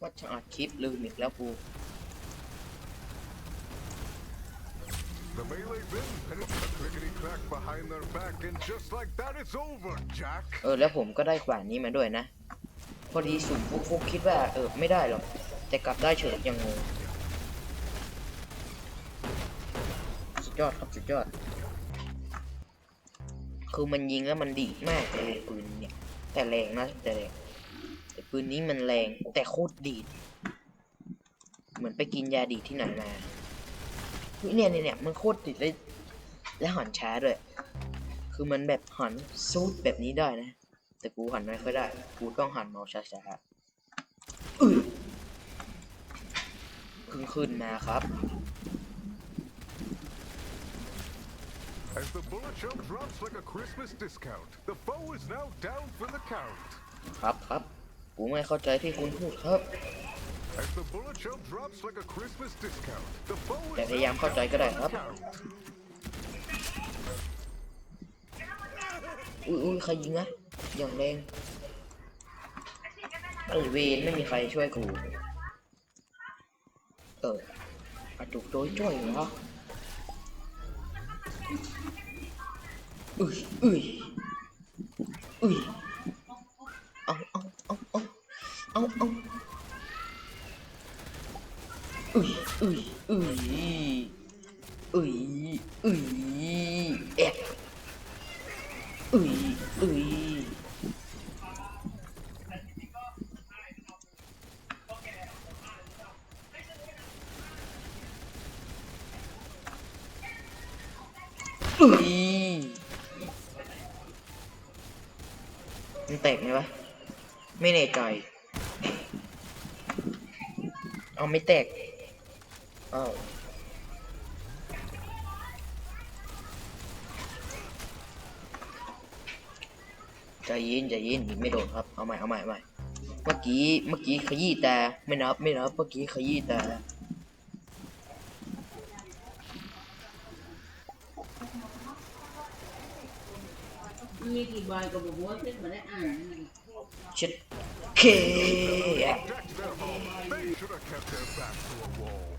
ว่าจะอัดคลิปลืมอีกแล้วกู The melee bin penetrates a clickety crack behind their back, and just like that, it's over, Jack. เออแล้วผมก็ได้ขวานนี้มาด้วยนะ พอดีสุ่มฟุกฟุกคิดว่าเออไม่ได้หรอก แต่กลับได้เฉยยังงงสุดยอดครับสุดยอด คือมันยิงแล้วมันดีดมากเลยปืนเนี่ย แต่แรงนะแต่แรงแต่ ปืนนี้มันแรงแต่โคตรดีด เหมือนไปกินยาดีดที่ไหนมาเฮ้ยเนี่ยเนี่ยเนี่ยมันโคตรดีดเลย และหันช้าด้วย คือมันแบบหันซูดแบบนี้ได้นะ แต่กูหันไม่ค่อยได้ กูต้องหันเมาส์ช้าๆอื้อเพิ่งขึ้นมาครับ As the bullet shell drops like a Christmas discount, the foe is now down for the count. ครับครับ กูไม่เข้าใจที่คุณพูดครับ As the bullet shell drops like a Christmas discount, the foe แต่ is พยายาม now เข้าใจก็ down ได้ for ครับ the count. อุ้ยอุ้ยใครยิงนะอย่างแรงไอเวนไม่มีใครช่วยกู เอออาจุกโดยช่วยเหรออุ้ยอุ้ยอุ้ยเอาเอาเอาเอา เอาเอาอุ้ยอุ้ยอุ้ยอุ้ยอุ้ยแอะอุ้ยอุ้ยอุ้ยมันแตกไหมวะไม่แน่ใจ เอา ไม่แตกอ้าวใจเย็นใจเย็นยิงไม่โดนครับ เอาใหม่เอาใหม่เอาใหม่ เมื่อกี้เมื่อกี้ขยี้ตาไม่นับไม่นับเมื่อกี้ขยี้ตามีกี่ใบก็บอกว่าขึ้นมาได้อ่านเช็ดเค should have kept their back to a wall.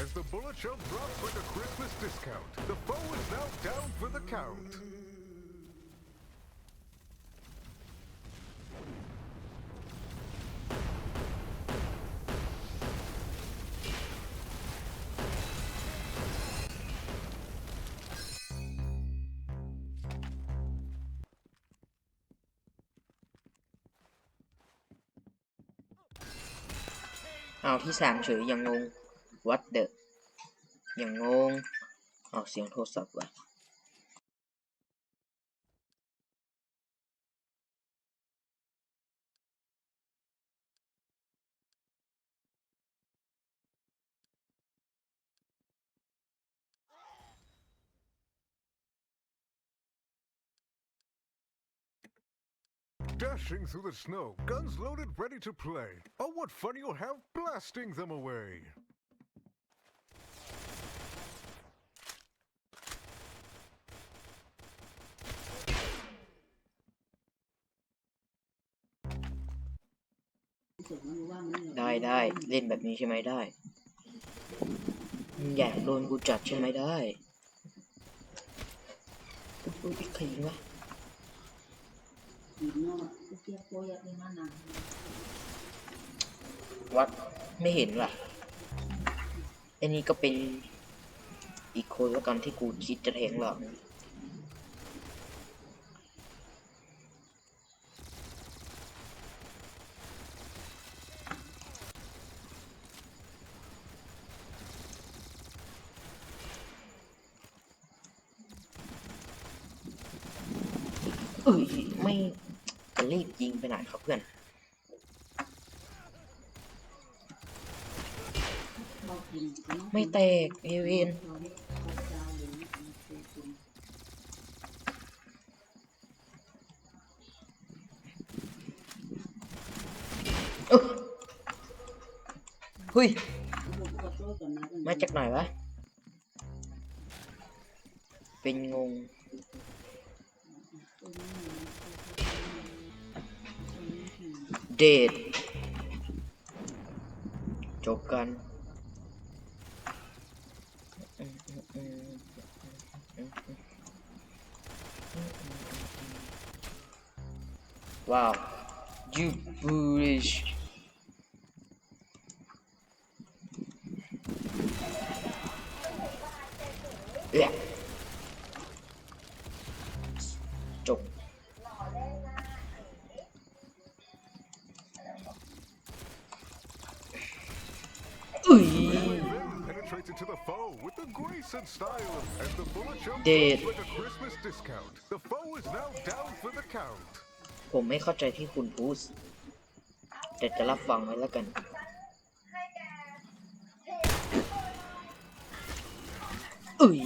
As the bullet shell drops like a Christmas discount, the foe is now down for the count. เอาที่สามเฉยยังงง what the ยังงงเอาเสียงโทรศัพท์ว่ะ Dashing through the snow, guns loaded, ready to play. Oh, what fun you'll have blasting them away! ได้ได้เล่นแบบนี้ใช่ไหมได้มึงอยากโดนกูจัดใช่ไหมได้อุ๊ยอุ๊ยใครยิงวะอีกเนาะเทียบโปรยเป็นมันนะวัดไม่เห็นว่ะไอ้นี่ก็เป็นอีกคนละกันที่กูคิดจะแทงหรอก เอ้ยไม่จะรีบยิงไปไหนครับเพื่อนไม่แตกเอเวนเราได้ข้าวเจ้าหรือมันเฮ้ย มาจากไหนวะ เป็นงง เดทจบกันว้าว you foolish เ now down for the count. ผมไม่เข้าใจที่คุณพูดแต่จะรับฟังไว้แล้วกันอุ้ย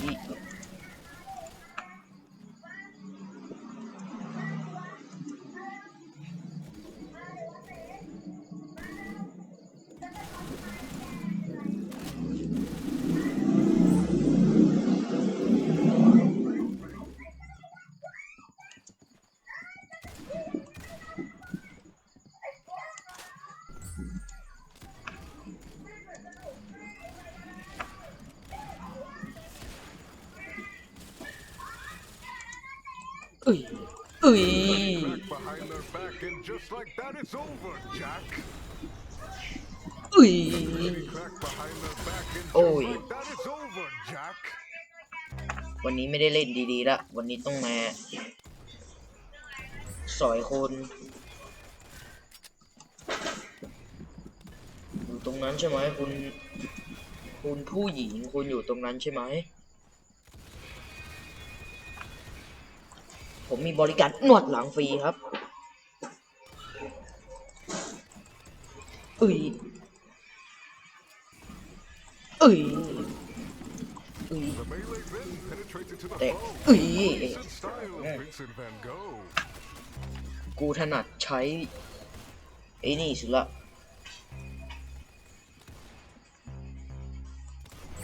อุ้ยอุ้ยอุ้ยโอ้ย วันนี้ไม่ได้เล่นดีๆละ วันนี้ต้องมาสอยคนอยู่ตรงนั้นใช่ไหมคุณ คุณผู้หญิงคุณอยู่ตรงนั้นใช่ไหม มมีบริการนวดหลังฟรีครับอุ้ยอุ้ยอุ้ย The melee Vin penetrates into the There. foe. Ui. Grace and style of Yeah. Vincent Van Gogh. กูถนัดใช้ไอ้นี่สุดละ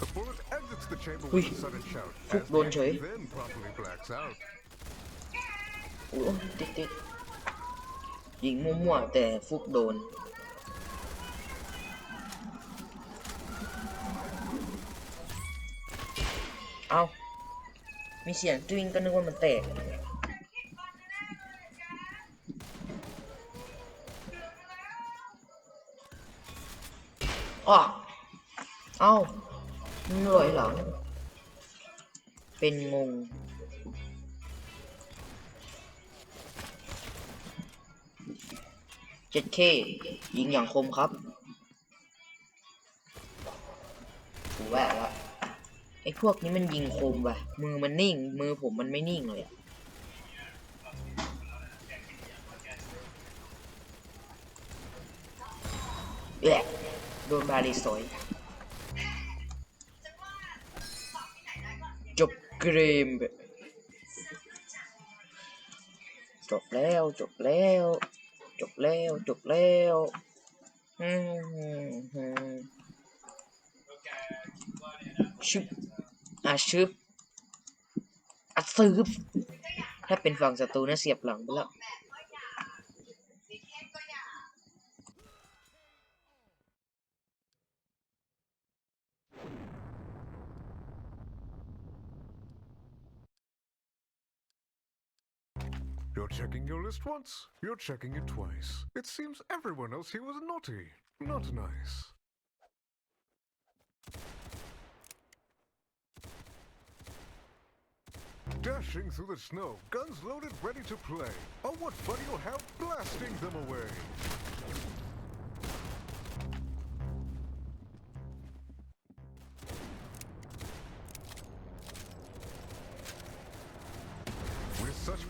The bullet exits the chamber Ui. with a sudden shout. Phúc as đồn the trời. Vin promptly blacks out. โอ้ติดติดยิงมั่วๆแต่ฟุกโดน เอามีเสียงจริงก็นึกว่ามันแตกอ้อเอ้าลอยหลัง เป็นงง 7K ยิงอย่างคมครับแหวะละไอ้พวกนี้มันยิงคมว่ะมือมันนิ่ง มือผมมันไม่นิ่งเลยอะแหละโดนบาลีสอยจบเกมจบแล้วจบแล้ว จบแล้วจบแล้วอืมฮึชึบอะชึบอะซืบถ้าเป็นฝั่งศัตรูนะเสียบหลังไปแล้ว You're checking your list once, you're checking it twice. It seems everyone else here was naughty, not nice. Dashing through the snow, guns loaded, ready to play. Oh, what fun you'll have blasting them away!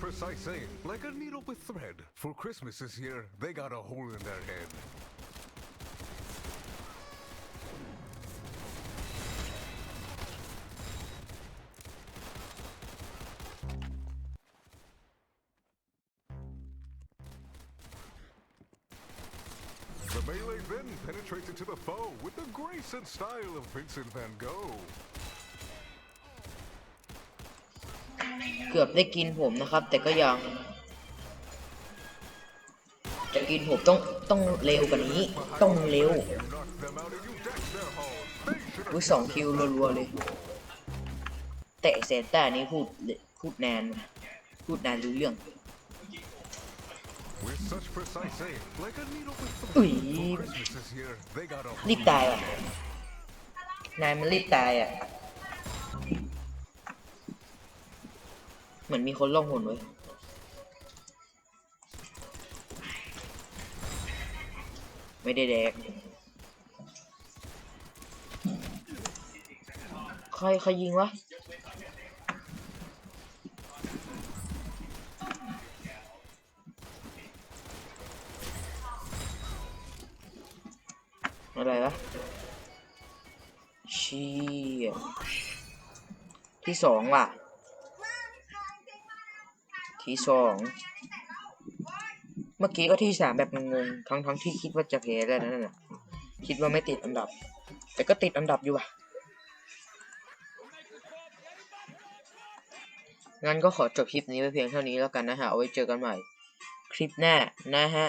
Precise aim, like a needle with thread. For Christmas this year, they got a hole in their head. The melee then penetrates into the foe with the grace and style of Vincent van Gogh. เกือบได้กินผมนะครับ แต่ก็ยัง จะกินผมต้องต้องเร็วกว่านี้ ต้องเร็วอุ้ยสองคิวรัวๆเลย แต่เซนต้านี้พูดพูดแนน พูดแนนรู้เรื่องอุ้ยรีบตายอะ นายมันรีบตายอะ เหมือนมีคนล่องหนไว้ยไม่ได้แดก ใครใครยิงวะ อะไรวะเชี่ยที่สองว่ะ ที่สองเมื่อกี้ก็ที่สามแบบงงๆทั้งทั้งๆที่คิดว่าจะแพ้แล้วนั่นแหละคิดว่าไม่ติดอันดับ แต่ก็ติดอันดับอยู่ว่ะงั้นก็ขอจบคลิปนี้ไปเพียงเท่านี้แล้วกันนะฮะเอาไว้เจอกันใหม่ คลิปหน้านะฮะ